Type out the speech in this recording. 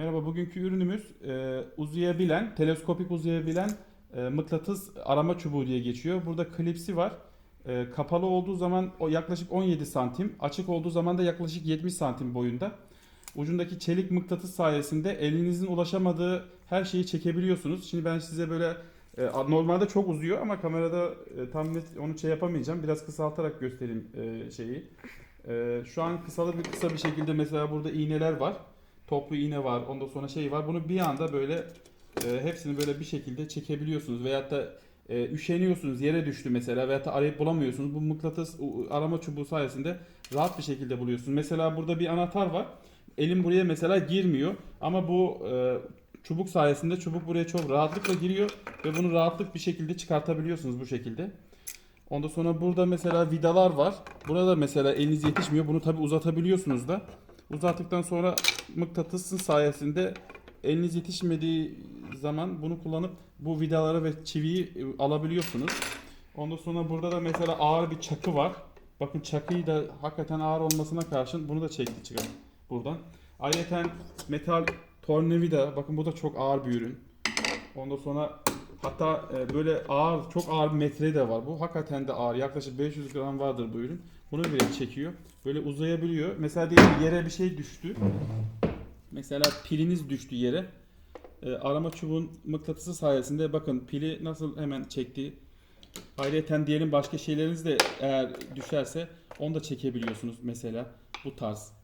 Merhaba, bugünkü ürünümüz e, uzayabilen, teleskopik uzayabilen e, mıknatıs arama çubuğu diye geçiyor. Burada klipsi var. E, kapalı olduğu zaman o yaklaşık 17 santim, açık olduğu zaman da yaklaşık 70 santim boyunda. Ucundaki çelik mıknatıs sayesinde elinizin ulaşamadığı her şeyi çekebiliyorsunuz. Şimdi ben size böyle e, normalde çok uzuyor ama kamerada e, tam net onu şey yapamayacağım. Biraz kısaltarak göstereyim e, şeyi. E, şu an kısalı bir kısa bir şekilde mesela burada iğneler var toplu iğne var. Ondan sonra şey var. Bunu bir anda böyle e, hepsini böyle bir şekilde çekebiliyorsunuz. Veyahut da e, üşeniyorsunuz yere düştü mesela veyahut da arayıp bulamıyorsunuz. Bu mıknatıs arama çubuğu sayesinde rahat bir şekilde buluyorsunuz. Mesela burada bir anahtar var. Elim buraya mesela girmiyor ama bu e, çubuk sayesinde çubuk buraya çok rahatlıkla giriyor ve bunu rahatlık bir şekilde çıkartabiliyorsunuz bu şekilde. Ondan sonra burada mesela vidalar var. Burada mesela eliniz yetişmiyor. Bunu tabi uzatabiliyorsunuz da. Uzattıktan sonra mıknatısın sayesinde eliniz yetişmediği zaman bunu kullanıp bu vidaları ve çiviyi e, alabiliyorsunuz. Ondan sonra burada da mesela ağır bir çakı var. Bakın çakıyı da hakikaten ağır olmasına karşın bunu da çekti çıkar buradan. Ayrıca metal tornavida bakın bu da çok ağır bir ürün. Ondan sonra hatta e, böyle ağır çok ağır bir metre de var bu. Hakikaten de ağır. Yaklaşık 500 gram vardır bu ürün. Bunu bile çekiyor. Böyle uzayabiliyor. Mesela diyelim yere bir şey düştü. Mesela piliniz düştü yere. E, arama çubuğun mıknatısı sayesinde bakın pili nasıl hemen çekti. Ayrıca diyelim başka şeyleriniz de eğer düşerse onu da çekebiliyorsunuz mesela bu tarz.